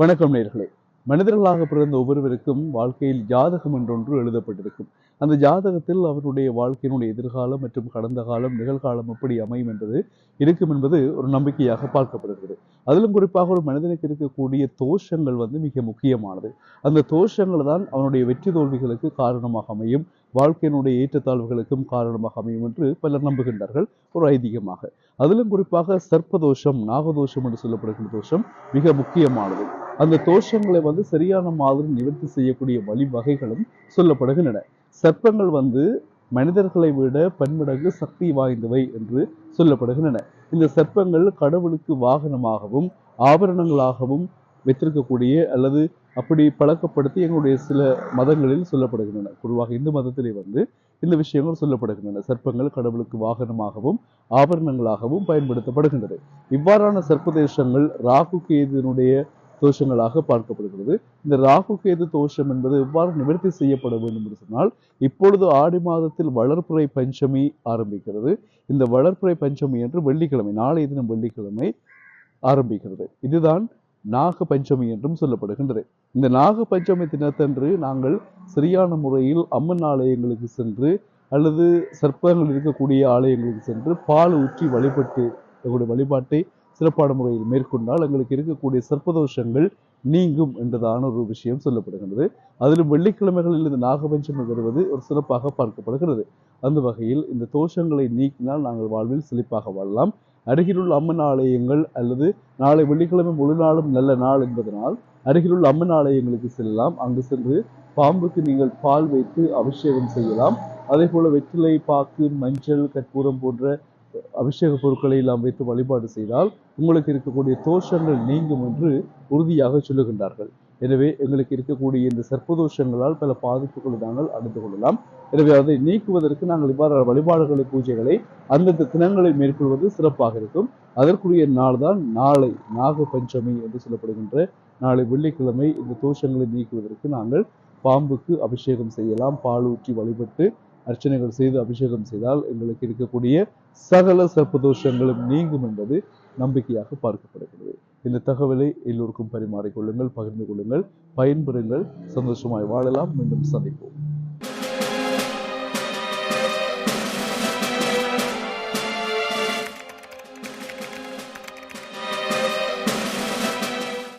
வணக்கம் நேர்களே. மனிதர்களாக பிறந்த ஒவ்வொருவருக்கும் வாழ்க்கையில் ஜாதகம் என்றொன்று எழுதப்பட்டிருக்கும். அந்த ஜாதகத்தில் அவருடைய வாழ்க்கையினுடைய எதிர்காலம் மற்றும் கடந்த காலம் நிகழ்காலம் எப்படி அமையும் என்பது இருக்கும் என்பது ஒரு நம்பிக்கையாக பார்க்கப்படுகிறது. அதிலும் குறிப்பாக ஒரு மனிதனுக்கு இருக்கக்கூடிய தோஷங்கள் வந்து மிக முக்கியமானது. அந்த தோஷங்கள் தான் அவனுடைய வெற்றி தோல்விகளுக்கு காரணமாக அமையும். வாழ்க்கையினுடைய ஏற்றத்தாழ்வுகளுக்கும் காரணமாக அமையும் என்று பலர் நம்புகின்றார்கள். ஒரு ஐதீகமாக. அதிலும் குறிப்பாக சர்ப்பதோஷம் நாகதோஷம் என்று சொல்லப்படுகின்ற தோஷம் மிக முக்கியமானது. அந்த தோஷங்களை வந்து சரியான மாதிரி நிவர்த்தி செய்யக்கூடிய வழிவகைகளும் சொல்லப்படுகின்றன. சர்ப்பங்கள் வந்து மனிதர்களை விட பன்மடங்கு சக்தி வாய்ந்தவை என்று சொல்லப்படுகின்றன. இந்த சர்ப்பங்கள் கடவுளுக்கு வாகனமாகவும் ஆபரணங்களாகவும் வைத்திருக்கக்கூடிய அல்லது அப்படி பழக்கப்படுத்தி எங்களுடைய சில மதங்களில் சொல்லப்படுகின்றன. பொதுவாக இந்து மதத்திலே வந்து இந்த விஷயங்கள் சொல்லப்படுகின்றன. சர்ப்பங்கள் கடவுளுக்கு வாகனமாகவும் ஆபரணங்களாகவும் பயன்படுத்தப்படுகின்றது. இவ்வாறான சர்ப்பதேசங்கள் ராகு கேதுனுடைய தோஷங்களாக பார்க்கப்படுகிறது. இந்த ராகு கேது தோஷம் என்பது எவ்வாறு நிவர்த்தி செய்யப்பட வேண்டும் என்று சொன்னால் இப்பொழுது ஆடி மாதத்தில் வளர்ப்புறை பஞ்சமி ஆரம்பிக்கிறது. இந்த வளர்ப்புறை பஞ்சமி என்று வெள்ளிக்கிழமை நாளைய தினம் வெள்ளிக்கிழமை ஆரம்பிக்கிறது. இதுதான் நாக பஞ்சமி என்றும் சொல்லப்படுகின்றது. இந்த நாக பஞ்சமி தினத்தன்று நாங்கள் சரியான முறையில் அம்மன் ஆலயங்களுக்கு சென்று அல்லது சர்ப்பங்கள் இருக்கக்கூடிய ஆலயங்களுக்கு சென்று பால் ஊற்றி வழிபட்டு எங்களுடைய வழிபாட்டை சிறப்பான முறையில் மேற்கொண்டால் எங்களுக்கு இருக்கக்கூடிய சர்ப்பதோஷங்கள் நீங்கும் என்றதான ஒரு விஷயம் சொல்லப்படுகின்றது. அதிலும் வெள்ளிக்கிழமைகளில் இந்த நாகபஞ்சமி வருவது ஒரு சிறப்பாக பார்க்கப்படுகிறது. அந்த வகையில் இந்த தோஷங்களை நீக்கினால் நாங்கள் வாழ்வில் செழிப்பாக வாழலாம். அருகிலுள்ள அம்மன் ஆலயங்கள் அல்லது நாளை வெள்ளிக்கிழமை முழு நாளும் நல்ல நாள் என்பதனால் அருகிலுள்ள அம்மன் ஆலயங்களுக்கு செல்லலாம். அங்கு சென்று பாம்புக்கு நீங்கள் பால் வைத்து அபிஷேகம் செய்யலாம். அதே போல வெற்றிலை பாக்கு மஞ்சள் கற்பூரம் போன்ற அபிஷேக பொருட்களை எல்லாம் வைத்து வழிபாடு செய்தால் உங்களுக்கு இருக்கக்கூடிய தோஷங்கள் நீங்கும் என்று உறுதியாக சொல்லுகின்றார்கள். எனவே எங்களுக்கு இருக்கக்கூடிய இந்த சர்ப்பதோஷங்களால் பல பாதிப்புகளை நாங்கள் அடைந்து கொள்ளலாம். எனவே அதை நீக்குவதற்கு நாங்கள் இவ்வாறு வழிபாடுகளை பூஜைகளை அந்தந்த தினங்களை மேற்கொள்வது சிறப்பாக இருக்கும். அதற்குரிய நாள் தான் நாளை நாக பஞ்சமி என்று சொல்லப்படுகின்ற நாளை வெள்ளிக்கிழமை இந்த தோஷங்களை நீக்குவதற்கு நாங்கள் பாம்புக்கு அபிஷேகம் செய்யலாம். பால் ஊற்றி வழிபட்டு அர்ச்சனைகள் செய்து அபிஷேகம் செய்தால் எங்களுக்கு இருக்கக்கூடிய சகல சர்ப்பதோஷங்களும் நீங்கும் என்பது நம்பிக்கையாக பார்க்கப்படுகிறது. இந்த தகவலை எல்லோருக்கும் பரிமாறிக்கொள்ளுங்கள் பகிர்ந்து கொள்ளுங்கள் பயன்பெறுங்கள். சந்தோஷமாய் வாழலாம். மீண்டும் சந்திப்போம்.